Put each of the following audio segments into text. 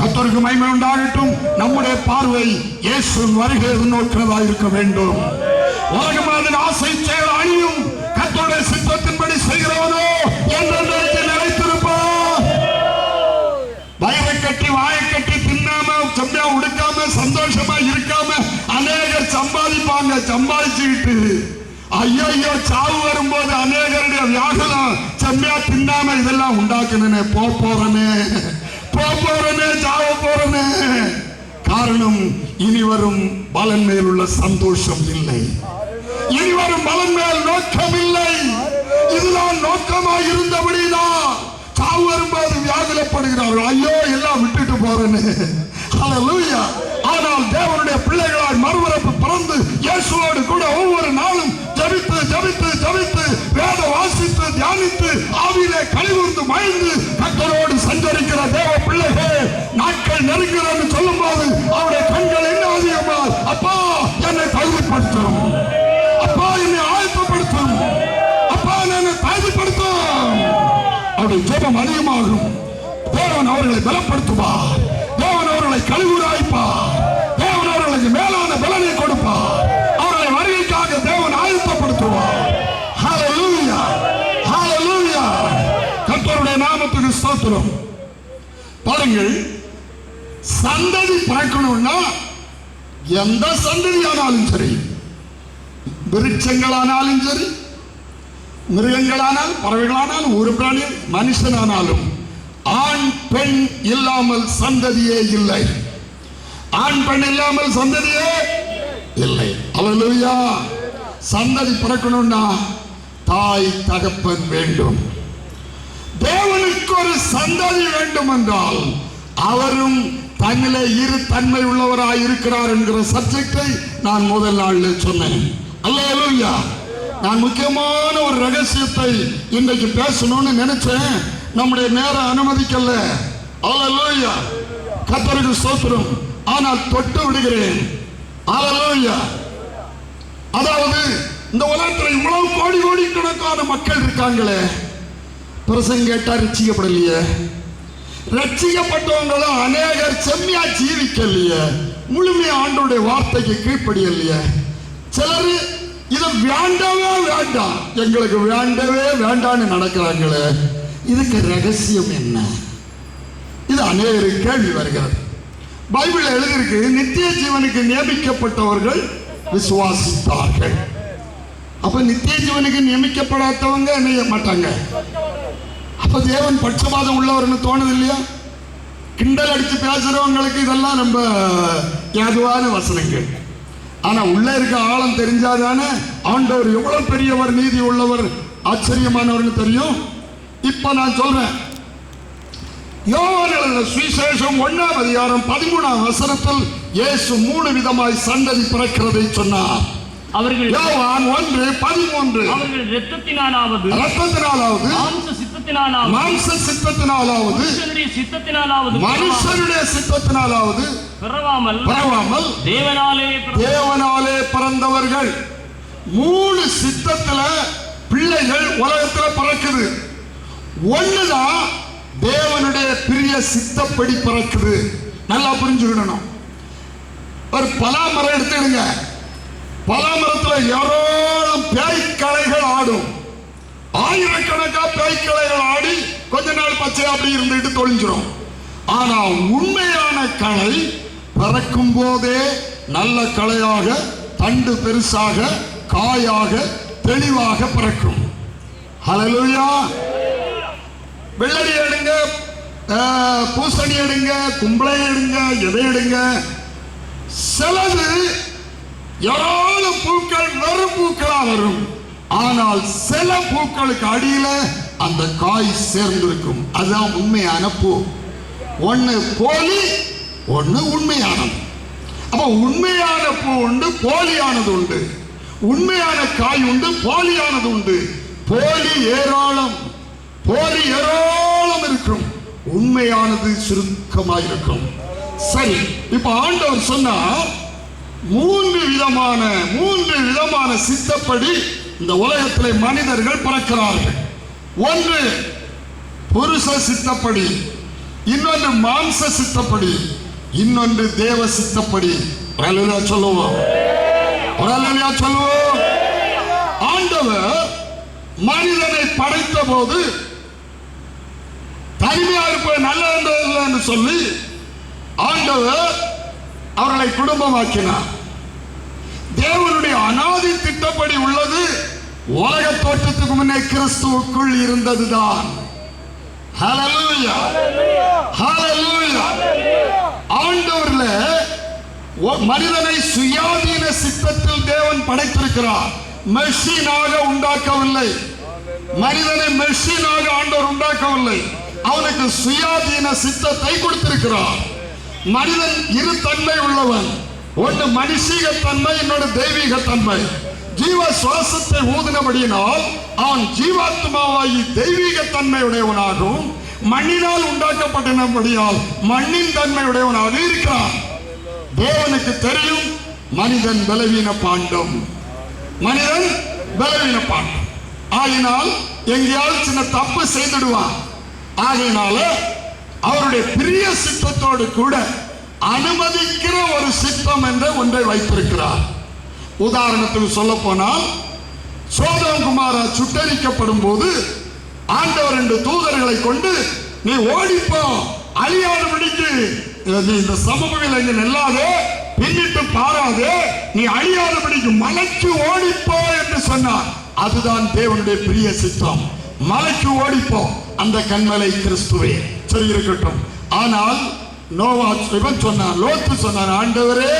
கத்தோருக்கு மகிமை உண்டாகட்டும் நம்முடைய பார்வை இயேசு வருகை நோக்கிறதா இருக்க வேண்டும். உலகம் அதன் ஆசை செயல் அணியும் கத்தோடைய சித்தத்தின்படி செய்கிறவனோ என்றென்றைக்கு நிலைத்திருப்பான் வயதை கட்டி வாயை கட்டி தின்னாம செம்மையா உடுக்காம சந்தோஷமா இருக்காம அநேகர் சம்பாதிப்பாங்க சம்பாதிச்சுக்கிட்டு. ஐயோ சாவு வரும்போது அநேகருடைய வியாகலம் செம்மையா தின்னாம இதெல்லாம் உண்டாக்குனே போறனே. போ போறனே சாவ போறனே காரணம் இனி வரும் பலன் மேல் உள்ள சந்தோஷம் இல்லை. இனி வரும் பலன் மேல் நோக்கம் இல்லை. இதுதான் நோக்கமாக இருந்தபடிதான் சாவு வரும்போது வியாகுலப்படுகிறார்கள். ஐயோ எல்லாம் விட்டுட்டு போறேன்னு ஆனால் தேவனுடைய பிள்ளைகளால் மறுவரப்பு பிறந்து இயேசுவோடு கூட ஒவ்வொரு அதிகமாகும் தேவன் அவர்களை பலப்படுத்துவார். தேவன் அவர்களை கழிவுராய்ப்பார் தேவன் அவர்களுக்கு மேலான பலனை கொடுப்பார். அவர்களை வருகைக்காக தேவன் ஆயத்தப்படுத்துவார். கர்த்தருடைய நாமத்துக்கு ஸ்தோத்திரம். பாருங்கள் சந்ததி பிறக்கணும்னா எந்த சந்ததியானாலும் சரி விருட்சங்களானாலும் சரி மிருகங்களானால் பறவைகளானாலும் ஒரு பிராணி மனுஷனானாலும் ஆண் பெண் இல்லாமல் சந்ததியே இல்லை. ஆண் பெண் இல்லாமல் சந்ததியே இல்லை. அல்லேலூயா. சந்ததி பிறக்கணும்னா தாய் தகப்பன் வேண்டும். தேவனுக்கு ஒரு சந்ததி வேண்டும் என்றால் அவரும் தன்னிலே இரு தன்மை உள்ளவராய் இருக்கிறார் என்கிற சப்ஜெக்டை நான் முதல் நாளில் சொன்னேன். அல்லேலூயா. நான் முக்கியமான ஒரு ரகசியத்தை இன்றைக்கு பேசணும்னு நினைச்சேன். நம்முடைய நேரம் அனுமதிக்கல. அல்லேலூயா கத்தருக்கு சோத்திரம் ஆனால் தொட்டு விடுகிறேன். அல்லேலூயா அதாவது இந்த உலகத்தில் இவ்வளவு கோடி கோடி கணக்கான மக்கள் இருக்காங்களே. பிரசங்க கேட்டா ரசிக்கப்படலையே ரட்சிக்கப்பட்டவங்களும் அநேகர் செம்மையா ஜீவிக்கலையே. முழுமையா ஆண்டோடைய வார்த்தைக்கு கீழ்ப்படியலையே. சிலர் இதை வேண்டவே வேண்டாம். எங்களுக்கு வேண்டவே வேண்டான்னு நடக்கிறாங்களே இதுக்கு ரகசியம் என்ன? இது அநேக கேள்வி வருகிறது. பைபிள் எழுதியிருக்கு நித்திய ஜீவனுக்கு நியமிக்கப்பட்டவர்கள் விசுவாசித்தார்கள். அப்ப நித்திய ஜீவனுக்கு நியமிக்கப்படாதவங்க நிய மாட்டாங்க? அப்ப தேவன் பட்சபாதம் உள்ளவர்னு தோணுது இல்லையா? கிண்டல் அடிச்சு பேசுறவங்களுக்கு இதெல்லாம் ரொம்ப ஏதுவான வசனங்கள். ஆனா உள்ள இருக்க ஆழம் தெரிஞ்சாதானே ஆண்டவர் எவ்வளவு பெரியவர் நீதி உள்ளவர் ஆச்சரியமானவர்னு தெரியும். இப்ப நான் சொல்றேன். யோவான் சுவிசேஷம் ஒண்ணாம் அதிகாரம் பதிமூணாம் வசனத்தில் இயேசு மூணு விதமாய் சந்ததி பிறக்கிறதை சொன்னார். அவர்கள் ஒன்று பதிமூன்று. அவர்கள் ரத்தத்தினாலாவது மாம்ச சித்தத்தினாலாவது மாம்ச சித்தத்தினாலாவது மனுஷனுடைய சித்தத்தினாலாவது மனுஷனுடைய சித்தத்தினாலாவது பிறவாமல் பரவாமல் தேவனாலே தேவனாலே பிறந்தவர்கள். மூணு சித்தத்துல பிள்ளைகள் உலகத்துல பிறக்குது. ஒண்ணுதான் தேவனுடைய பிரிய சித்தப்படி பிறக்குது. நல்லா புரிஞ்சுக்கிடணும் ஒரு பலாமரம் எடுத்துடுங்க பலாமரத்துல ஏராளம் பேய்க்கலைகள் ஆடும். ஆயிரக்கணக்கா பேய்களை ஆடி கொஞ்ச நாள் பச்சை அப்படி இருந்துட்டு தொழிஞ்சிடும் ஆனா உண்மையான களை பறக்கும் போதே நல்ல களையாக தண்டு பெருசாக காயாக தெளிவாக பறக்கும். ஹலலுயா வெள்ளடி எடுங்க பூசணி எடுங்க கும்பளை எடுங்க எதை எடுங்க. சிலது ஏராளம் பூக்கள் வெறும் பூக்களா வரும். ஆனால் சில பூக்களுக்கு அடியில அந்த காய் சேர்ந்திருக்கும். அதுதான் உண்மையான பூ. ஒன்று போலி ஒன்று உண்மையானது. அப்போ உண்மையான பூ உண்டு போலியானது உண்டு. உண்மையான காய் உண்டு போலியானது உண்டு. போலி ஏராளம் போலி ஏராளம் இருக்கும். உண்மையானது சுருக்கமாக இருக்கும். சரி இப்ப ஆண்டவர் சொன்னா மூன்று விதமான மூன்று விதமான சித்தப்படி இந்த உலகத்திலே மனிதர்கள் பிறக்கிறார்கள். ஒன்று புருஷ சித்தப்படி இன்னொன்று மாம்ச சித்தப்படி இன்னொன்று தேவ சித்தப்படி. சொல்லுவோம். சொல்லுவோம். ஆண்டவர் மனிதனை படைத்த போது தனிமையா இருப்ப நல்லது என்று சொல்லி ஆண்டவர் அவர்களை குடும்பமாக்கினார். தேவனுடைய அனாதி திட்டப்படி உள்ளது. உலக தோற்றத்துக்கு முன்னே கிறிஸ்துவுக்குள் இருந்ததுதான். ஹalleluya ஆண்டவர்ல மனிதனை சுயாதீன சித்தத்தில் தேவன் படைத்திருக்கிறார். மெஷினாக உண்டாக்கவில்லை. மனிதனை மெஷினாக ஆண்டவர் உண்டாக்கவில்லை. அவனுக்கு சுயாதீன சித்தத்தை கொடுத்திருக்கிறார். மனிதன் இரு தன்மை உள்ளவன். ஒன்று மனுஷீக தன்மை இன்னொரு தெய்வீக தன்மை ஜீவ சுவாசத்தை ஊதினபடியினால் அவன் ஜீவாத்மாவாகி தெய்வீக தன்மையுடையவனாகவும் மண்ணினால் உண்டாக்கப்பட்டபடியால் மண்ணின் தன்மையுடையவனாக இருக்கிறான். தேவனுக்கு தெரியும் மனிதன் பலவீன பாண்டம். மனிதன் பலவீன பாண்டம். ஆகினால் எங்கேயாவது சின்ன தப்பு செய்துடுவான். ஆகையினால அவருடைய பிரிய சித்தத்தோடு கூட அனுமதிக்கிற ஒரு சித்தம் என்ற ஒன்றை வைத்திருக்கிறார். உதாரணத்துக்கு சொல்ல போனால் சோதகுமாரா சுட்டரிக்கப்படும் போது ஆண்டவர் ரெண்டு தூதர்களை கொண்டு நீ ஓடிப்போ அழியாதபடிக்கு நீ இந்த சமூகத்தில் இங்கு நெல்லாதே பின்னிட்டு பாராதே நீ அழியாதபடிக்கு மலைக்கு ஓடிப்போ என்று சொன்னார். அதுதான் தேவனுடைய பிரிய சித்தம். மலைக்கு ஓடிப்போ அந்த கண்மலை கிறிஸ்துவே. சரி இருக்கட்டும். ஆனால் நோவா இவன் சொன்னான் லோத்து சொன்னான் ஆண்டவரே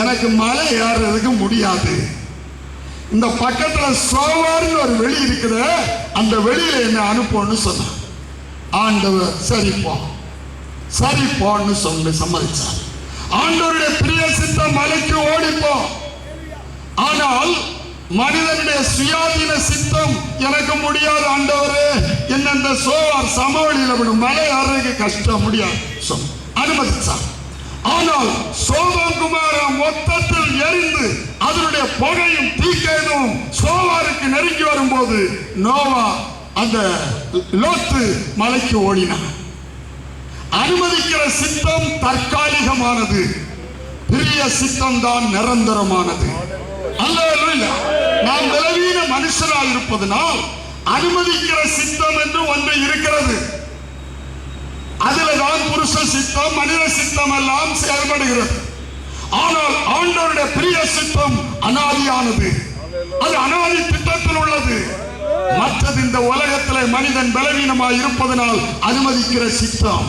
எனக்கு மலை ஏறுறதுக்கு முடியாது. இந்த பக்கத்தில் சோவார்னு ஒரு வெளி இருக்குது அந்த வெளியில் என்ன அனுப்புன்னு சொன்னான். ஆண்டவர் சரி போ. சரி போன்னு சொல்லி சம்மதிச்சார். ஆண்டவருடைய பிரிய சித்தம் மலைக்கு ஓடிப்போம். ஆனால் மனிதனுடைய சுயாதீன சித்தம் எனக்கு முடியாது ஆண்டவரே. என்ன இந்த சோவார் சமவெளியில் விடும் மலை ஏறதுக்கு கஷ்டம் முடியாது. சொன்ன. அனுமதிச்சார். ஆனால் சோதம் குமார மொத்தத்தில் எரிந்து அதனுடைய புகையும் தீக்கையும் சோவாருக்கு நெருங்கி வரும்போது நோவா அந்த லோத்து மலைக்கு ஓடினான் அனுமதிக்கிற சித்தம் தற்காலிகமானது. பெரிய சித்தம் தான் நிரந்தரமானது. அல்ல நாம் பலவீன மனுஷராக இருப்பதனால் அனுமதிக்கிற சித்தம் என்று ஒன்று இருக்கிறது. அதில தான் புருஷ சித்தம் மனித சித்தம் எல்லாம் செயல்படுகிறது. ஆனால் ஆண்டவருடைய பிரிய சித்தம் அனாதியானது. அது அனாதி திட்டத்தில் உள்ளது. மற்றது இந்த உலகத்தில் மனிதன் பலவீனமாக இருப்பதனால் அனுமதிக்கிற சித்தம்.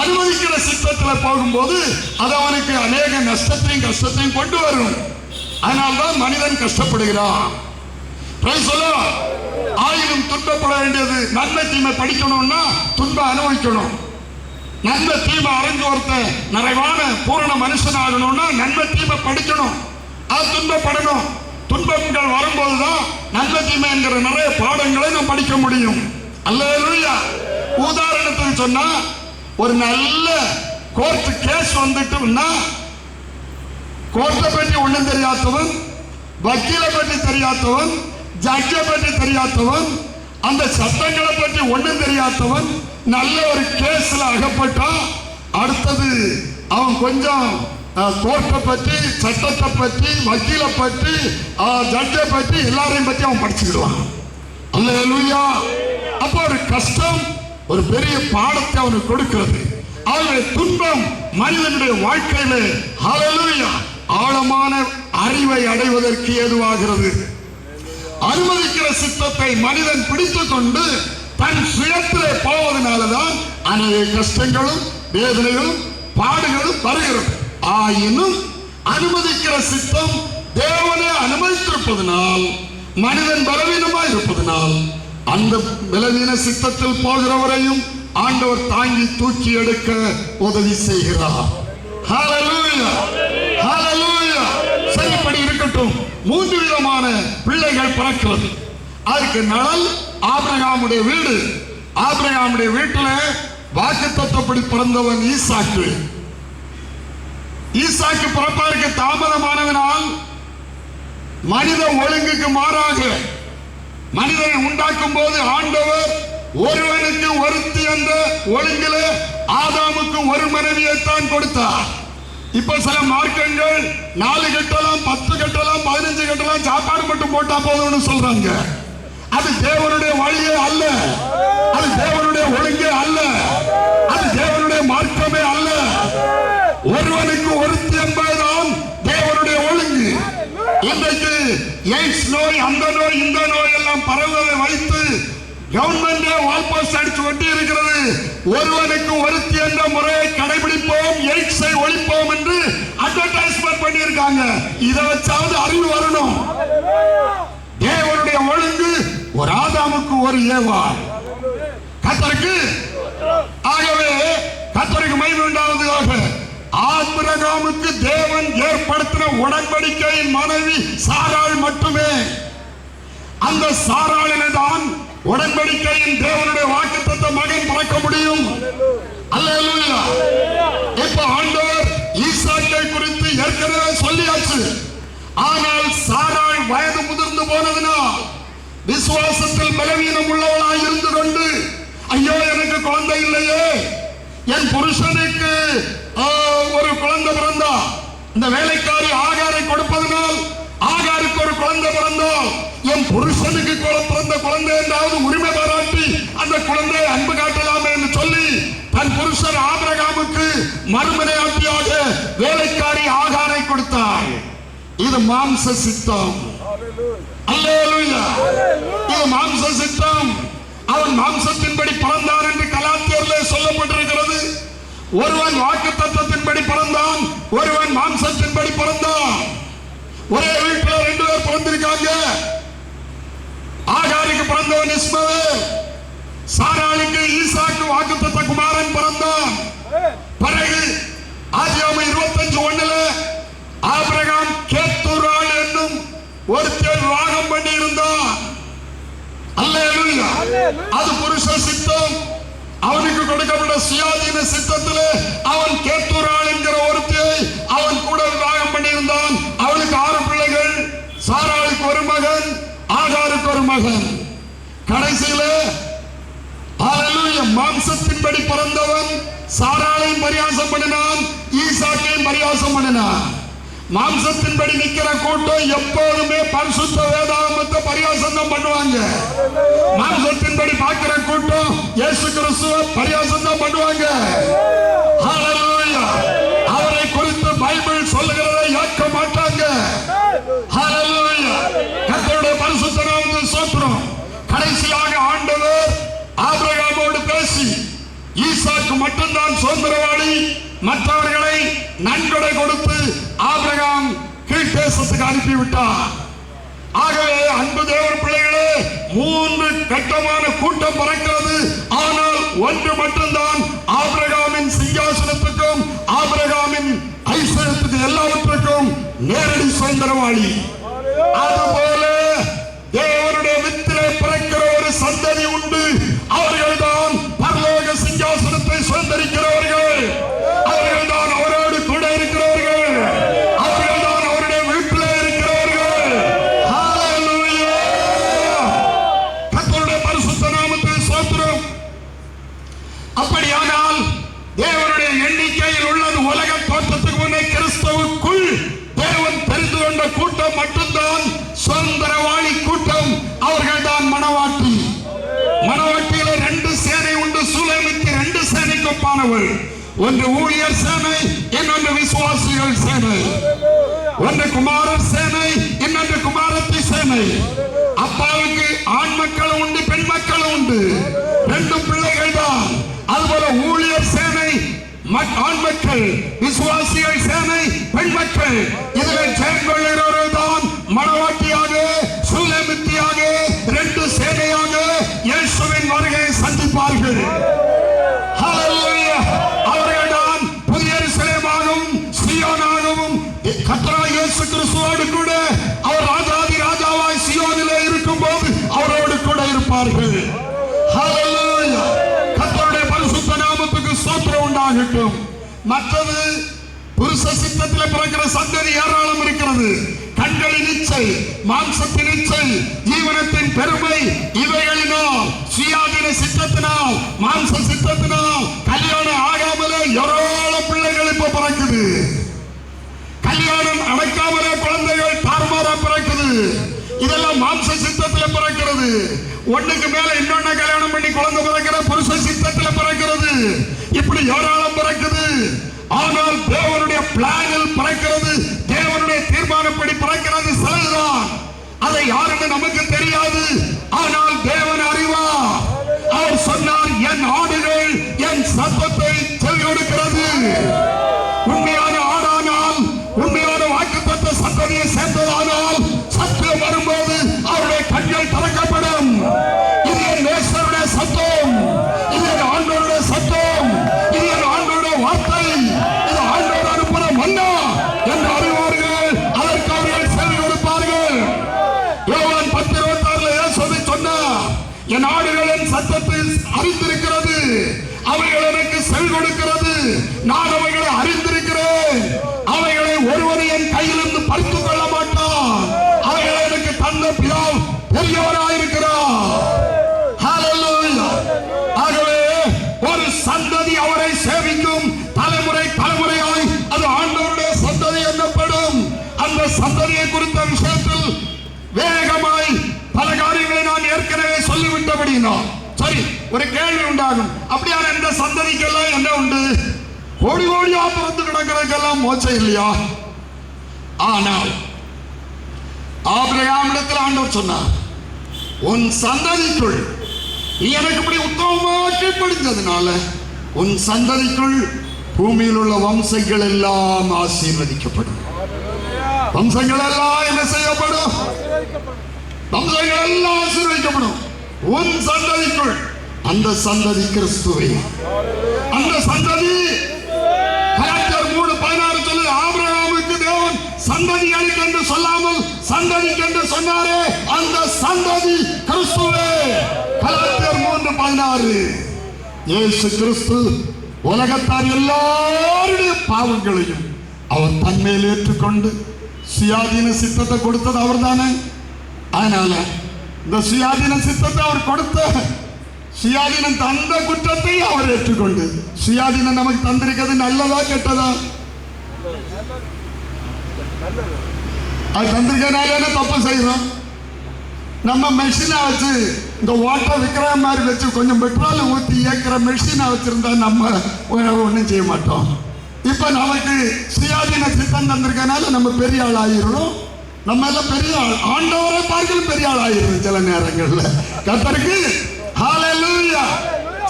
அனுமதிக்கிற சித்தத்தில் போகும்போது அது அவனுக்கு அநேக நஷ்டத்தையும் கஷ்டத்தையும் கொண்டு வரும். அதனால்தான் மனிதன் கஷ்டப்படுகிறான். சொல்லலாம் ஆயிரம் துன்பப்பட வேண்டியது நன்மை தீமை படிக்கணும்னா துன்பம் அனுபவிக்கணும். நன்மை தீமை அறிஞ்சு ஒருத்தன் நிறைவான பூரண மனுஷனாகணும்னா நன்மை தீமை படிக்கணும். அது துன்பப்படணும். துன்பங்கள் வரும்போதுதான் நன்மை தீமை என்கிற நிறைய பாடங்களை நாம் படிக்க முடியும். அல்லேலூயா. உதாரணத்துக்கு சொன்னா ஒரு நல்ல கோர்ட் கேஸ் வந்துட்டுன்னா கோர்ட்டை பற்றி ஒன்றும் தெரியாதவன் வக்கீலை பற்றி தெரியாதவன் ஜட்ஜை பற்றி தெரியாதவன் அந்த சட்டங்களை பற்றி ஒன்றும் தெரியாதவன் நல்ல ஒரு கேஸ்ல அகப்பட்டா அடுத்தது அவன் கொஞ்சம் கோர்ட்டை பற்றி சட்டத்தை பற்றி வக்கீலை பற்றி ஜட்ஜை பற்றி எல்லாரையும் பற்றி அவன் படிச்சுக்கிடுவான். அல்லேலூயா. அப்போ ஒரு கஷ்டம் ஒரு பெரிய பாடத்தை அவனுக்கு கொடுக்கிறது. அவருடைய துன்பம் மனிதனுடைய வாழ்க்கையில ஆழமான அறிவை அடைவதற்கு ஏதுவாகிறது. அனுமதிக்கிற சித்தத்தை மனிதன் பிடித்துக் கொண்டு தன் சுயத்திலே போவதனாலதான் அநேக கஷ்டங்களும் வேதனைகளும் பாடுகளும் வருகிறது. ஆயினும் அனுமதிக்கிற சித்தம் தேவனே அனுமதித்திருப்பதனால் மனிதன் பலவீனமாய் இருப்பதனால் அந்த பலவீன சித்தத்தில் போகிறவரையும் ஆண்டவர் தாங்கி தூக்கி எடுக்க உதவி செய்கிறார். ஹalleluya ஹalleluya சரிப்படி இருக்கட்டும். மூன்று விதமான பிள்ளைகள் பிறக்கிறது. அதுக்கு நலல் ஆபிரகாமுடைய வீடு. ஆபிரகாமுடைய வீட்டில் வாக்கு தத்துவப்படி பிறந்தவன் ஈசாக்கு. ஈசாக்கு பிறப்பதற்கு தாமதமானதனால் மனித ஒழுங்குக்கு மாறாக மனிதனை உண்டாக்கும் போது ஆண்டவர் ஒருவனுக்கு ஒருத்தி என்ற ஒழுங்கில ஆதாமுக்கு ஒரு மனைவியைத்தான் கொடுத்தார். இப்ப சில மார்க்கங்கள் நாலு கட்டலாம் பத்து கட்டலாம் பதினஞ்சு கட்டலாம் சாப்பாடு மட்டும் போட்டா போதும்னு சொல்றாங்க. அது தேவனுடைய வழியே அல்ல. அது தேவனுடைய ஒழுங்கே அல்ல. அது தேவனுடைய மார்க்கமே அல்ல. ஒருவனுக்கு ஒருத்தி என்பதுதான் தேவனுடைய ஒழுங்கு. இன்றைக்கு எய்ட்ஸ் நோய் அந்த நோய் இந்த நோய் எல்லாம் பரவுவதை கவர்மெண்டே வால் பாஸ் அடிச்சு ஒட்டி இருக்கிறது. ஒருவனுக்கு ஒருத்தி என்ற முறையை கடைபிடிப்போம் எய்ட்ஸை ஒழிப்போம் என்று அட்வர்டைஸ்மெண்ட் பண்ணியிருக்காங்க. இதை வச்சாவது அறிவு வரணும். தேவனுடைய ஒழுங்கு ஒரு ஆதாமுக்கு ஒரு ஏவா கத்தருக்கு? ஆகவே கத்தருக்கு மகிமை உண்டாவதாக. ஆபிரகாமுக்கு தேவன் ஏற்படுத்தின உடன்படிக்கையின் மனைவி சாராள் மட்டுமே. அந்த சாராளினை தான் உடன்படிக்கையின் தேவனுடைய வாக்குத்தத்த மகன் பிறக்க முடியும். இப்ப ஆண்டவர் ஈசாக்கை குறித்து ஏற்கனவே சொல்லியாச்சு. ஆனால் சாராள் வயது முதிர்ந்து போனதுனா விசுவாசத்தில் பலவீனம் உள்ளவளாய் இருந்து கொண்டு ஐயோ எனக்கு குழந்தை இல்லையே. என் புருஷனுக்கு ஒரு குழந்தை பிறந்தா. இந்த வேலைக்காரி ஆகாரை கொடுப்பதனால் ஆகாருக்கு ஒரு குழந்தை பிறந்தோம். என் புருஷனுக்கு குழ- பிறந்த குழந்தை என்றாவது உரிமை பாராட்டி அந்த குழந்தையை அன்பு காட்டலாமே என்று சொல்லி தன் புருஷன் ஆபரகாமுக்கு மறுமனையாட்டியாக வேலைக்காரி ஆகாரை கொடுத்தார். இது மாம்ச சித்தம். இது மாம்ச சித்தம். அவன் மாம்சத்தின்படி பிறந்தான் என்று கலாத்தியர்ல சொல்லப்பட்டிருக்கிறது. ஒருவன் வாக்கு தத்துவத்தின்படி பிறந்தான் ஒருவன் மாம்சத்தின்படி பிறந்தான். ஒரே வீட்டில் ரெண்டு பேர் பிறந்திருக்காங்க. ஆகாரிக்கு பிறந்தவன் இஸ்மவேல் சாராளுக்கு ஈசாக்கு வாக்குத்தத்த குமாரன் பிறந்தான். பிறகு ஆதியாம இருபத்தஞ்சு ஒண்ணுல ஆபிரகாம் கேத்தூராள் என்னும் ஒருத்தர் ராகம் பண்ணி இருந்தான் அல்லேலூயா. அது புருஷ சித்தம். அவனுக்கு கொடுக்கப்பட்ட சுயாதீன சித்தத்தில் அவன் கேத்தூராள் என்கிற ஒருத்தியை அவன் கூட ராகம் பண்ணியிருந்தான். அவளுக்கு ஆறு பிள்ளைகள் சாராளுக்கு ஒரு மகன் ஆகாருக்கு ஒரு மகன். கடைசியில மாம்சத்தின்படி பிறந்தவன் சாராளையும் பரியாசம் பண்ணினான் ஈசாக்கையும் பரியாசம் பண்ணினான். மாம்சத்தின்படி நிக்கிற கூட்டம் எப்போதுமே பரிசுத்த வேதாகமத்தை பரியாசம் தான் பண்ணுவாங்க. மாம்சத்தின்படி பார்க்கிற கூட்டம் இயேசு கிறிஸ்துவ பரியாசம் தான் பண்ணுவாங்க. மட்டும்தான் சுதந்திரவாளி மற்றவர்களை நன்கொடை கொடுத்து ஆபிரகாம் கீழ்தேசத்துக்கு அனுப்பிவிட்டார். ஆகவே அன்பு தேவன் பிள்ளைகளே மூன்று கட்டமான கூட்டம் பறக்கிறது. ஆனால் ஒன்று மட்டும்தான் ஆபிரகாமின் சிங்காசனத்துக்கும் ஆபிரகாமின் ஐஸ்வரத்துக்கு எல்லாவற்றுக்கும் நேரடி சுதந்திரவாளி அதுபோல மட்டும்தான் சுதந்திரவாளி கூட்டம் அவர்கள் தான் மனவாட்டி. மனவாட்டியில ரெண்டு சேனை உண்டு சூழலுக்கு ரெண்டு சேனைக்கு ஒப்பானவள் ஒன்று ஊழியர் சேனை இன்னொன்று விசுவாசிகள் சேனை. ஒன்று குமாரர் சேனை இன்னொன்று குமாரத்தி சேனை. அப்பாவுக்கு ஆண் மக்களும் உண்டு பெண் மக்களும் உண்டு. ரெண்டு பிள்ளைகள் தான் அதுபோல ஊழியர் சேனை ஆண் மக்கள் விசுவாசிகள் சேனை பெண் மக்கள். இதில் செயல்கொள்கிறவர்கள் தான் மனவாட்டியாக சூலமித்தியாக ரெண்டு சேனையாக இயேசுவின் வருகையை சந்திப்பார்கள். புதிய இயேசு கிறிஸ்துவோடு கூட அவர் ராஜாதி ராஜாவாய் சீயோனிலே இருக்கும்போது அவரோடு கூட இருப்பார்கள். ஹalleluya. பரிசுத்த நாமத்துக்கு ஸ்தோத்திரம் உண்டாகட்டும். மற்றது புருஷ சித்தத்தில் பிறக்கிற சந்ததி ஏராளம் இருக்கிறது. இச்சை மாம்சத்தின் இச்சை ஜீவனத்தின் பெருமை இவைகளினோ சுயாதீன சித்தத்தினோ மாம்ச சித்தத்தினோ கல்யாணம் ஆகாமலே எவ்வளவு பிள்ளைகள் இப்ப பிறக்குது. கல்யாணம் அடைக்காமலே குழந்தைகள் தார்மாரா பிறக்குது. இதெல்லாம் மாம்ச சித்தத்துல பிறக்கிறது. ஒண்ணுக்கு மேல இன்னொன்னு கல்யாணம் பண்ணி குழந்தை பிறக்கிற புருஷ சித்தத்துல பிறக்கிறது. இப்படி ஏராளம் பிறக்குது. ஆனால் தேவனுடைய பிளானில் பிறக்கிறது தேவனுடைய தீர்மானப்படி பிறக்கிறது சிலதுதான். அதை யாருன்னு நமக்கு தெரியாது. ஆனால் தேவன் அறிவா அவர் சொன்னார் என் ஆடுகள் என் சத்தத்தை கொடுக்கிறது. கோடி கோடியா பிறந்து கிடக்கிறதுக்கெல்லாம் மோச்சம் இல்லையா? ஆனால் ஆபிரகாமிடத்தில் ஆண்டவர் சொன்னார் உன் சந்ததிக்குள் நீ எனக்கு இப்படி உத்தமமாக்கி கீழ்ப்படிந்ததுனால உன் சந்ததிக்குள் பூமியில் உள்ள வம்சங்கள் எல்லாம் ஆசீர்வதிக்கப்படும். வம்சங்கள் எல்லாம் என்ன செய்யப்படும்? வம்சங்கள் எல்லாம் ஆசீர்வதிக்கப்படும். உன் சந்ததிக்குள் அந்த சந்ததி கிறிஸ்துவை. அந்த சந்ததி சந்ததிகளுக்கு என்று சொல்லாமல் சந்ததிக்கு என்று சொன்னாரே அந்த சந்ததி கிறிஸ்துவே. கலாச்சாரம் மூன்று பதினாறு. இயேசு கிறிஸ்து உலகத்தார் எல்லாருடைய பாவங்களையும் அவர் தன்மையில் ஏற்றுக்கொண்டு சுயாதீன சித்தத்தை கொடுத்தது அவர் தானே அதனால இந்த சுயாதீன சித்தத்தை அவர் கொடுத்த சுயாதீனம் தந்த குற்றத்தை அவர் ஏற்றுக்கொண்டு சுயாதீனம் நமக்கு தந்திருக்கிறது நல்லதா கெட்டதா? அது தந்திரிக்கனாலே தப்பு செய்யறோம் நம்ம மெஷினை வச்சு இந்த ஓட்டை விற்கிற மாதிரி வச்சு கொஞ்சம் பெட்ரோல் ஊற்றி இயக்கிற மெஷினை வச்சிருந்தா நம்ம ஒன்றும் செய்ய மாட்டோம். இப்போ நமக்கு சுயாதீன சித்தம் தந்திருக்கனால நம்ம பெரிய ஆள் ஆகிடணும் நம்ம எல்லாம் பெரிய ஆள் ஆண்டவரை பார்க்கலும் பெரிய ஆள் ஆகிடுது சில நேரங்கள்ல. கத்தருக்கு ஹalleluya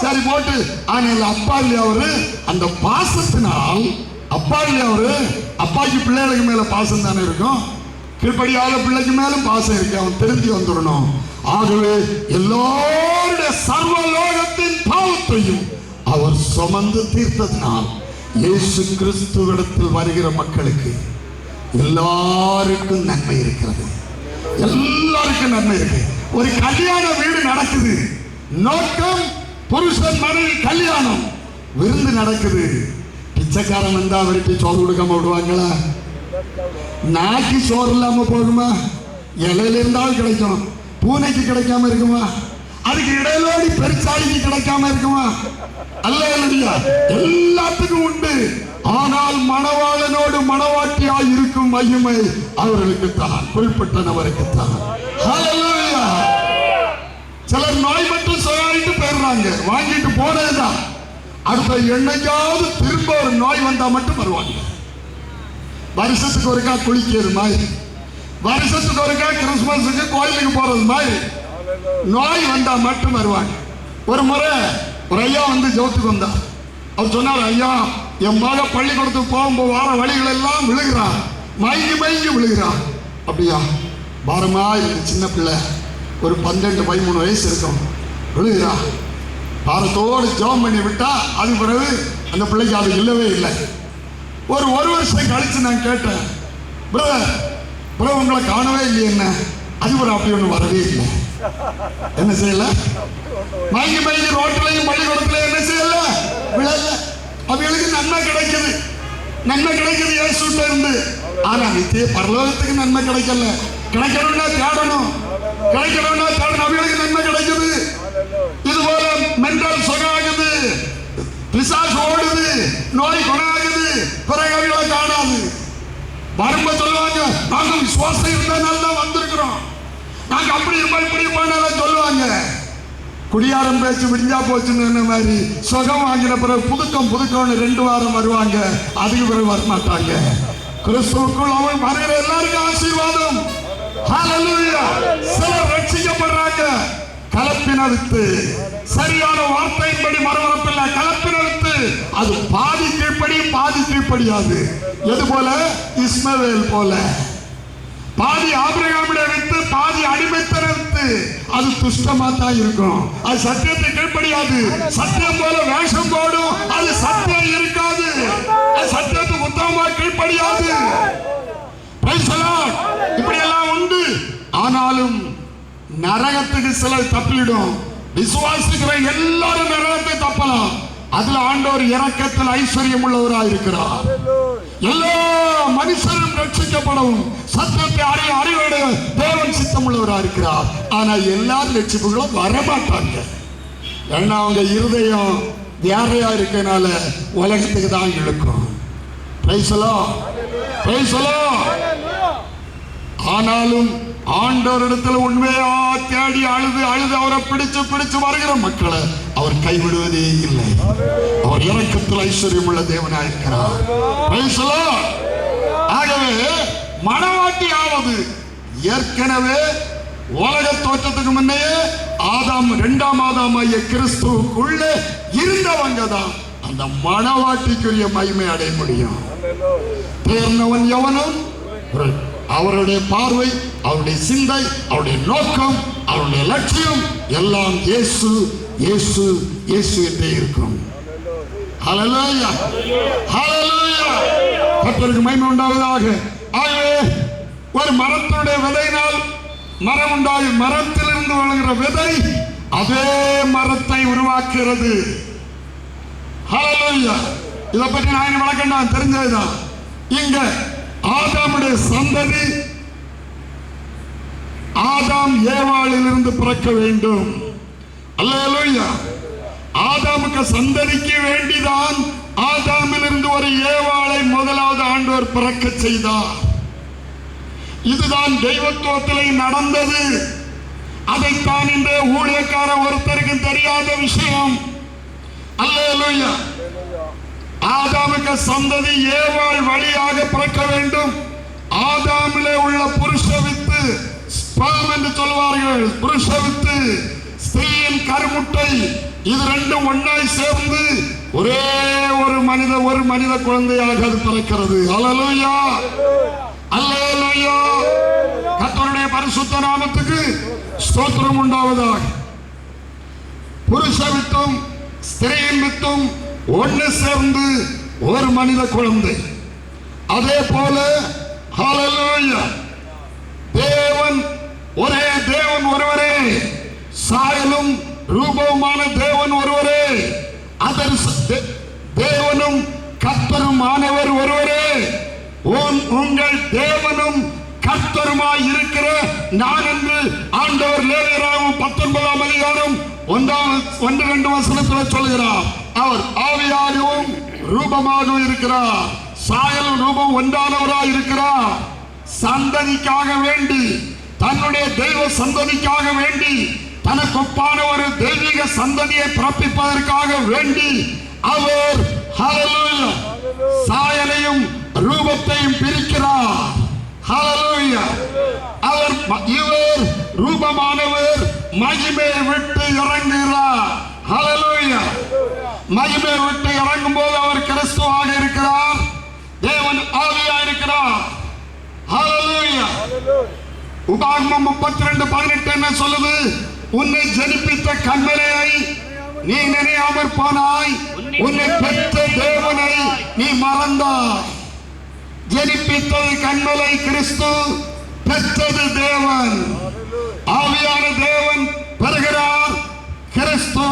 சரி போட்டு. ஆனால் அப்பா இல்லையா அவரு? அந்த பாசத்தினால் அப்பாஜி அவரு. அப்பாக்கு பிள்ளைகளுக்கு மேல பாசம் தானே இருக்கும்? கீழ்படியாத பிள்ளைக்கு மேலும் பாசம் இருக்கு. அவன் தெரிஞ்சு வந்துடணும். ஆகவே எல்லோருடைய சர்வலோகத்தின் பாவத்தையும் அவர் சுமந்து தீர்த்ததினால் இயேசு கிறிஸ்துவிடத்தில் வருகிற மக்களுக்கு எல்லாருக்கும் நன்மை இருக்கிறது. எல்லாருக்கும் நன்மை இருக்கு. ஒரு கல்யாண வீடு நடக்குது. நோக்கம் புருஷன் மனைவி கல்யாணம். விருந்து நடக்குது. பிச்சைக்காரன் வந்தா அவருக்கு சோறு கொடுக்காம விடுவாங்களா? நாய்க்கு சோறு இல்லாம போகுமா? இலையில இருந்தாலும் கிடைக்கும். பூனைக்கு கிடைக்காம இருக்குமா? அதுக்கு இடையிலோடி பெருசாளிக்கு கிடைக்காம இருக்குமா? அல்ல இல்லையா? எல்லாத்துக்கும் உண்டு. ஆனால் மணவாளனோடு மணவாட்டியாய் இருக்கும் மகிமை அவர்களுக்கு தான் குறிப்பிட்ட நபருக்கு தான் சிலர் நோய் மட்டும் சுயாயிட்டு போயிடுறாங்க. வாங்கிட்டு போனதுதான். அடுத்த என்னைக்காவது திரும்ப ஒரு நோய் வந்தா மட்டும் வருவாங்க. வருஷத்துக்கு ஒருக்கா குளிக்கிறது மாதிரி வருஷத்துக்கு ஒருக்கா கிறிஸ்துமஸுக்கு கோயிலுக்கு போறது மாதிரி. நோய் வந்தா மட்டும் வருவாங்க. ஒரு முறை ஒரு ஐயா வந்து ஜோத்துக்கு வந்தா அவர் சொன்னார் ஐயா என் மக பள்ளிக்கூடத்துக்கு போகும்போது வார வழிகள் எல்லாம் விழுகிறான் மயங்கி மயங்கி விழுகிறான் அப்படியா? பாரமா இருக்கு சின்ன பிள்ளை. ஒரு பன்னெண்டு பதிமூணு வயசு இருக்கும். விழுகிறா. பாரத்தோடு ஜெபம் பண்ணி விட்டா அது பிறகு அந்த பிள்ளைக்கு அது இல்லவே இல்லை. ஒரு ஒரு வருஷம் கழித்து நான் கேட்டேன் பிரதர் பிரதர் உங்களை காணவே இல்லையே என்ன? அது அப்படி ஒன்று வரவே இல்லை. என்ன செய்யல? மயங்கி மயங்கி ரோட்டிலையும் பள்ளிக்கூடத்துலையும் என்ன செய்யல? விழல. அவங்களுக்கு நன்மை கிடைக்குது. நன்மை கிடைக்குது இயேசுட்ட இருந்து. ஆனா நித்திய பரலோகத்துக்கு நன்மை கிடைக்கல. கிடைக்கணும்னா தேடணும். கிடைக்கணும்னா தேடணும். அவங்களுக்கு நன்மை கிடைக்குது. இது போல மென்டல் சுகாகுது பிசாஸ் ஓடுது. நோய் குணாகுது பிறகவிகளை காணாது. வரும்ப சொல்லுவாங்க நாங்க விசுவாசம் இருந்தனால தான் வந்திருக்கிறோம். நாங்க அப்படி இருப்போம் இப்படி இருப்போம் சொல்லுவாங்க. குடியாரம் பேச்சு விடிஞ்சா போச்சுன்னு மாதிரி? சுகம் வாங்கின பிறகு புதுக்கம் புதுக்கம்னு ரெண்டு வாரம் வருவாங்க. அதுக்கு பிறகு வரமாட்டாங்க. கிறிஸ்துவுக்குள் அவன் வருகிற எல்லாருக்கும் ஆசீர்வாதம். சிலர் ரட்சிக்கப்படுறாங்க. கலப்பினழுத்து சரியான வார்த்தையின்படி மறுமணப்பில்லை கலப்பினழுத்து அது பாதி கீழ்ப்படி பாதி கீழ்ப்படியாது எது போல இஸ்மவேல் போல. பாதி ஆபிரகாமிட வித்து பாதி அடிமைத்தனத்து அது துஷ்டமா தான் இருக்கும். அது சத்தியத்தை கீழ்படியாது சத்தியம் போல வேஷம் போடும். அது சத்தியம் இருக்காது. அது சத்தியத்துக்கு உத்தமமா கீழ்படியாது இப்படி எல்லாம் உண்டு. ஆனாலும் நரகத்துக்கு சிலர் தப்பிடும் விசுவாசிக்கிற எல்லாரும் நரகத்தை தப்பலாம். அதுல ஆண்டவர் இறக்கத்தில் ஐஸ்வர்யம் உள்ளவராக இருக்கிறார் எல்லா மனுஷரும் ரட்சிக்கப்படவும். சத்தத்தை அறிய அறிவோட தேவன் சித்தம் உள்ளவராக இருக்கிறார் ஆனா எல்லா ரட்சிப்புகளும் வரமாட்டாங்க. ஏன்னா அவங்க இருதயம் யாரையா இருக்கனால உலகத்துக்கு தான் இழுக்கும். பேசலாம் பேசலாம் ஆனாலும் ஆண்டவரிடத்தில் உண்மையா தேடி அழுது அழுது அவரை பிடிச்சு பிடிச்சு வருகிற மக்களை அவர் கைவிடுவதே இல்லை. அவர் இறக்கத்தில் ஐஸ்வர்யம் உள்ள தேவனாயிருக்கிறார் Praise ஆகவே மனவாட்டி ஆவது. ஏற்கனவே உலக தோற்றத்துக்கு முன்னே ஆதாம் இரண்டாம் ஆதாம் ஐய கிறிஸ்துவுக்குள்ள இருந்தவங்க தான். அந்த மனவாட்டிக்குரிய மகிமை அடைய முடியும். தேர்ந்தவன் எவனும்? அவருடைய பார்வை அவருடைய சிந்தை அவருடைய நோக்கம் அவருடைய லட்சியம் எல்லாம் இயேசு இயேசு இயேசு என்றே இருக்கும். ஹalleluya ஹalleluya. உண்டாவதாக. ஆகவே ஒரு மரத்தினுடைய விதையினால் மரம் உண்டாகி மரத்திலிருந்து வளர்கிற விதை அதே மரத்தை உருவாக்குகிறது. இதை பற்றி நான் என்ன விளக்கம் நான் தெரிஞ்சதுதான். இங்க ஆதாமுடைய சந்ததி ஆதாம் ஏவாளிலிருந்து பிறக்க வேண்டும். அல்லையா ஆதாமுக்கு சந்ததிக்கு வேண்டிதான் ஆதாமிலிருந்து ஒரு ஏவாளை முதலாவது ஆண்டவர் பிறக்க செய்தார். இதுதான் தெய்வத்துவத்திலே நடந்தது. அதைத்தான் இன்றைய ஊழியக்கார ஒருத்தருக்கு தெரியாத விஷயம். அல்லையா ஆதாமுக்கு சந்ததி ஏவாள் வழியாக பிறக்க வேண்டும். ஆதாமிலே உள்ள புருஷ வித்து ஸ்பெர்ம் என்று சொல்வார்கள். புருஷ வித்து ஸ்திரீயின் கருமுட்டை இது ரெண்டும் ஒன்றாய் சேர்ந்து ஒரே ஒரு மனித ஒரு மனித குழந்தையாக அது பிறக்கிறது. அலலுயா அல்லேலூயா! கத்தருடைய பரிசுத்த நாமத்துக்கு ஸ்தோத்திரம் உண்டாவதாக. புருஷ வித்தும் ஸ்திரீயின் வித்தும் ஒன்று சேர்ந்து ஒரு மனித குழந்தை. அதே போல தேவன் ஒரே தேவன் ஒருவரே. சாயலும் ரூபவுமான தேவன் ஒருவரே. அதர் தேவனும் கத்தரும் கர்த்தருமானவர் ஒருவரே. உன் உங்கள் தேவனும் கர்த்தருமாய் இருக்கிற நான் என்று ஆண்டவர் லேவியராகவும் பத்தொன்பதாம் அதிகாரம் ஒன்றாம் ஒன்று ரெண்டு வசனத்தில் சொல்கிறார். அவர் ஆவியாகவும் ரூபமாகவும் இருக்கிறார். சாயல் ரூபம் ஒன்றானவராய் இருக்கிறார். சந்ததிக்காக வேண்டி தன்னுடைய தெய்வ சந்ததிக்காக வேண்டி தனக்கு ஒப்பான ஒரு தெய்வீக சந்ததியை பிறப்பிப்பதற்காக வேண்டி அவர் சாயலையும் ரூபத்தையும் பிரிக்கிறார். அவர் இவர் ரூபமானவர் மகிமையை விட்டு இறங்குகிறார். மகிமை விட்டு இறங்கும் போது அவர் கிறிஸ்துவாக இருக்கிறார். தேவன் ஆவியா இருக்கிறார். உபாகமம் முப்பத்தி ரெண்டு பதினெட்டு என்ன சொல்லுது? உன்னை ஜனிப்பித்த கண்மலையை நீ நினையாமற் போனாய். உன்னை பெற்ற தேவனை நீ மறந்தாய். ஜனிப்பித்தது கண்மலை கிறிஸ்து பெற்றது தேவன். ஆவியான தேவன் பெறுகிறார். கிறிஸ்து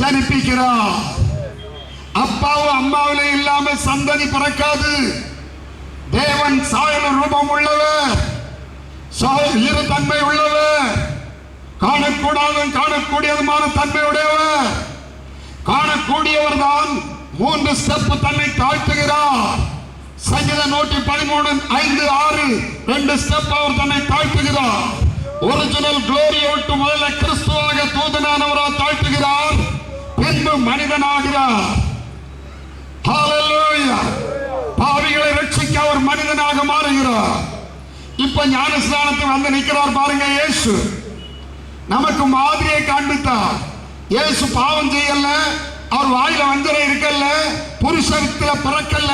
ஜனிப்பிக்கிறார். அப்பாவும் அம்மாவில இல்லாம சந்ததி பிறக்காது. தேவன் சாயல ரூபம் உள்ளவர். இரு தன்மை உள்ளவர். காணக்கூடாதும் காணக்கூடியதுமான தன்மையுடையவர். காணக்கூடியவர் தான் மூன்று ஸ்டெப் தன்னை தாழ்த்துகிறார். சங்கீத நூற்றி பதிமூணு ஐந்து ஆறு ரெண்டு ஸ்டெப் அவர் தன்னை தாழ்த்துகிறார். ஒரிஜினல் குளோரியை விட்டு முதல்ல கிறிஸ்துவாக தூதனானவரா மனிதனாகிறார். பாவிகளை ரட்சிக்க அவர் மனிதனாக மாறுகிறார். இப்ப ஞானஸ்தானத்தை வந்து நிற்கிறார் பாருங்க இயேசு. நமக்கு மாதிரியை காண்பித்தார். இயேசு பாவம் செய்யல அவர் வாயில வஞ்சனை இருக்கல்ல புருஷத்துல பிறக்கல்ல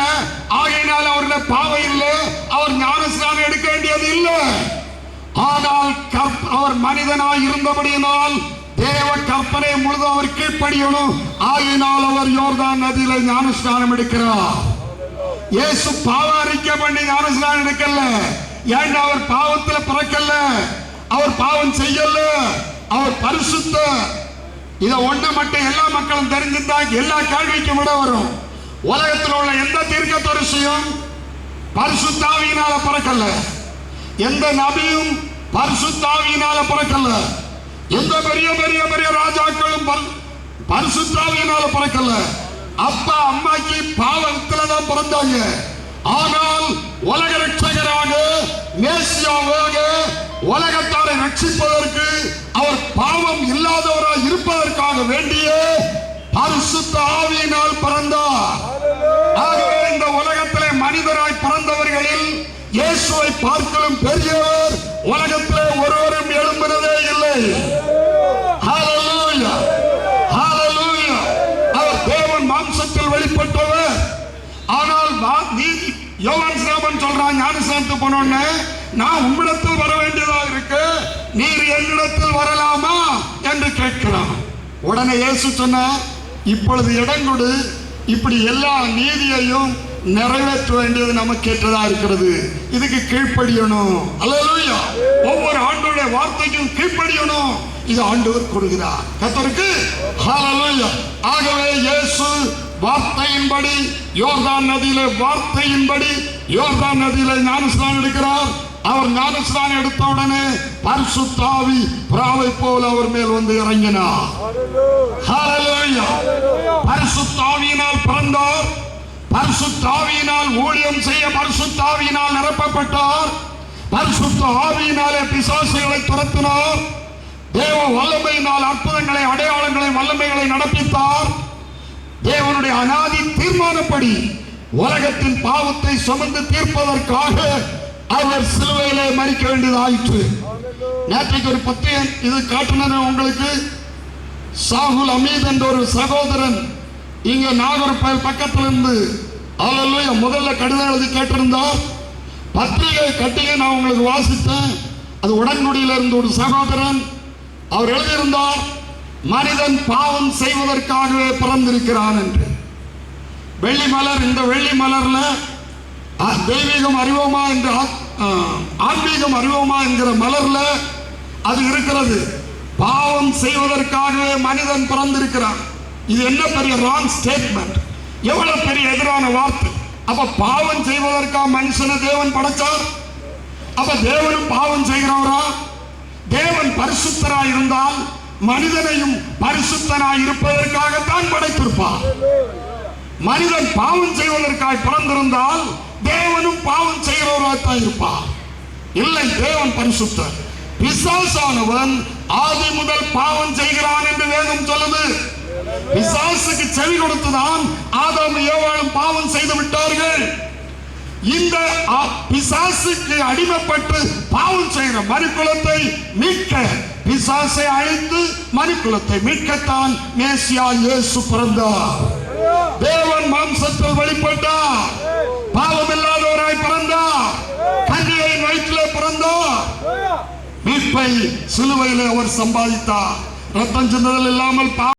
ஆகையினால் அவருடைய பாவம் இல்லை அவர் ஞானஸ்தானம் எடுக்க வேண்டியது இல்லை. ஆனால் அவர் மனிதனாய் இருந்தபடியினால் தேவ கற்பனை முழுதும் அவர் கீழ்ப்படியணும். ஆகினால் அவர் யோர்தான் நதியில ஞானஸ்நானம் எடுக்கிறார். இயேசு பாவ அறிக்கை பண்ணி ஞானஸ்நானம் எடுக்கல. ஏன்னா அவர் பாவத்துல பிறக்கல? அவர் பாவம் செய்யல. அவர் பரிசுத்த. இதை ஒண்ணு மட்டும் எல்லா மக்களும் தெரிஞ்சிருந்தா எல்லா கேள்விக்கும் விட வரும். உலகத்தில் உள்ள எந்த தீர்க்க தரிசியும் பரிசுத்தாவியினால பிறக்கல. எந்த நபியும் பரிசுத்தாவியினால பிறக்கல எந்த பெரிய பெரிய பெரிய ராஜாக்களும் பரிசுத்தாவியினால பிறக்கல அப்பா அம்மாக்கு பாவத்துல தான் பிறந்தாங்க. ஆனால் உலக ரட்சகராக மேசியாவாக உலகத்தாரை ரட்சிப்பதற்கு அவர் பாவம் இல்லாதவராக இருப்பதற்காக வேண்டிய பரிசுத்த ஆவியினால் பிறந்தார். ஆகவே இந்த உலகத்திலே மனிதராய் பிறந்தவர்களில் இயேசுவை பார்க்கலும் பெரியவர் உலகத்தில் ஒருவரும் எழும்பினதே இல்லை. Hallelujah. Hallelujah. அவர் தேவன் மாம்சத்தில் வெளிப்பட்டவர். ஆனால் வா- நீதி யோவான் ஸ்நாபன் சொல்றான் ஞானஸ்நானத்துக்கு போனோன்னு நான் உம்மிடத்தில் வர வேண்டியதா இருக்கு. நீர் என்னிடத்தில் வரலாமா என்று கேட்கிறான். உடனே இயேசு சொன்னார் இப்பொழுது இடம் கொடு. இப்படி எல்லா நீதியையும் நிறைவேற்ற வேண்டியது நமக்கு ஏற்றதா இருக்கிறது. இதுக்கு கீழ்ப்படியணும். அல்லேலூயா. ஒவ்வொரு ஆண்டோட வார்த்தைக்கும் கீழ்ப்படியணும். இது ஆண்டவர் கொடுக்கிறார். கத்தருக்கு ஆகவே இயேசு வார்த்தையின்படி யோர்தான் நதியிலே வார்த்தையின்படி யோர்தான் நதியிலே ஞானஸ்நானம் எடுக்கிறார். அவர் ஞானஸ்நானம் எடுத்த உடனே பரிசுத்தாவி புறாவை போல அவர் மேல் வந்து இறங்கினார். பரிசுத்தாவியினால் பிறந்தார். பரிசுத்தாவியினால் ஊழியம் செய்ய பரிசுத்தாவியினால் நிரப்பப்பட்டார். பரிசுத்த ஆவியினாலே பிசாசுகளை துரத்தினார். தேவ வல்லமையினால் அற்புதங்களை அடையாளங்களை வல்லமைகளை நடப்பித்தார். தேவனுடைய அனாதி தீர்மானப்படி உலகத்தின் பாவத்தை சுமந்து தீர்ப்பதற்காக அவர் சிலுவையிலே மறிக்க வேண்டியதாயிற்று. நேற்றைக்கு ஒரு பத்து இது காட்டினர் உங்களுக்கு. சாகுல் அமீத் என்ற ஒரு சகோதரன் இங்க நாகர் பக்கத்துல இருந்து அல்ல முதல்ல கடிதம் எழுதி கேட்டிருந்தோம் பத்திரிகை கட்டியை நான் உங்களுக்கு வாசித்தேன். அது உடன்குடியில இருந்த ஒரு சகோதரன். அவர் எழுதியிருந்தார் மனிதன் பாவம் செய்வதற்காகவே பிறந்திருக்கிறான் என்று. வெள்ளி மலர் இந்த வெள்ளி மலர்ல தெய்வீகம் அறிவோமா என்ற ஆன்மீகம் அறிவோமா என்கிற மலர்ல அது இருக்கிறது. பாவம் செய்வதற்காகவே மனிதன் பிறந்திருக்கிறான். இது என்ன பெரிய ராங் ஸ்டேட்மெண்ட் எவ்வளவு பெரிய எதிரான வார்த்தை? அப்ப பாவம் செய்வதற்கா மனுஷனை தேவன் படைச்சார்? அப்ப தேவனும் பாவம் செய்கிறவரா? தேவன் பரிசுத்தராய் இருந்தால் மனிதனையும் பரிசுத்தனாய் இருப்பதற்காகத்தான் படைத்திருப்பார். மனிதன் பாவம் செய்வதற்காய் பிறந்திருந்தால் தேவனும் பாவம் செய்கிறவராகத்தான் இருப்பார். இல்லை தேவன் பரிசுத்தர். பிசாசானவன் ஆதி முதல் பாவம் செய்கிறான் என்று வேதம் சொல்லுது. பிசாசுக்கு செவி கொடுத்துதான் ஆதாம் ஏவாளும் பாவம் செய்து விட்டார்கள். இந்த பிசாசுக்கு அடிமைப்பட்டு பாவம் செய்கிற மனுக்குலத்தை மீட்க பிசாசை அழித்து மனுக்குலத்தை மீட்கத்தான் மேசியா இயேசு பிறந்தார். தேவன் மாம்சத்தில் வெளிப்பட்டார் பாவம் இல்லாதவராய் பிறந்தார். கன்னிகையின் வயிற்றிலே பிறந்தார். மீட்பை சிலுவையிலே அவர் சம்பாதித்தார். ரத்தம் சிந்ததல் இல்லாமல் பாவம்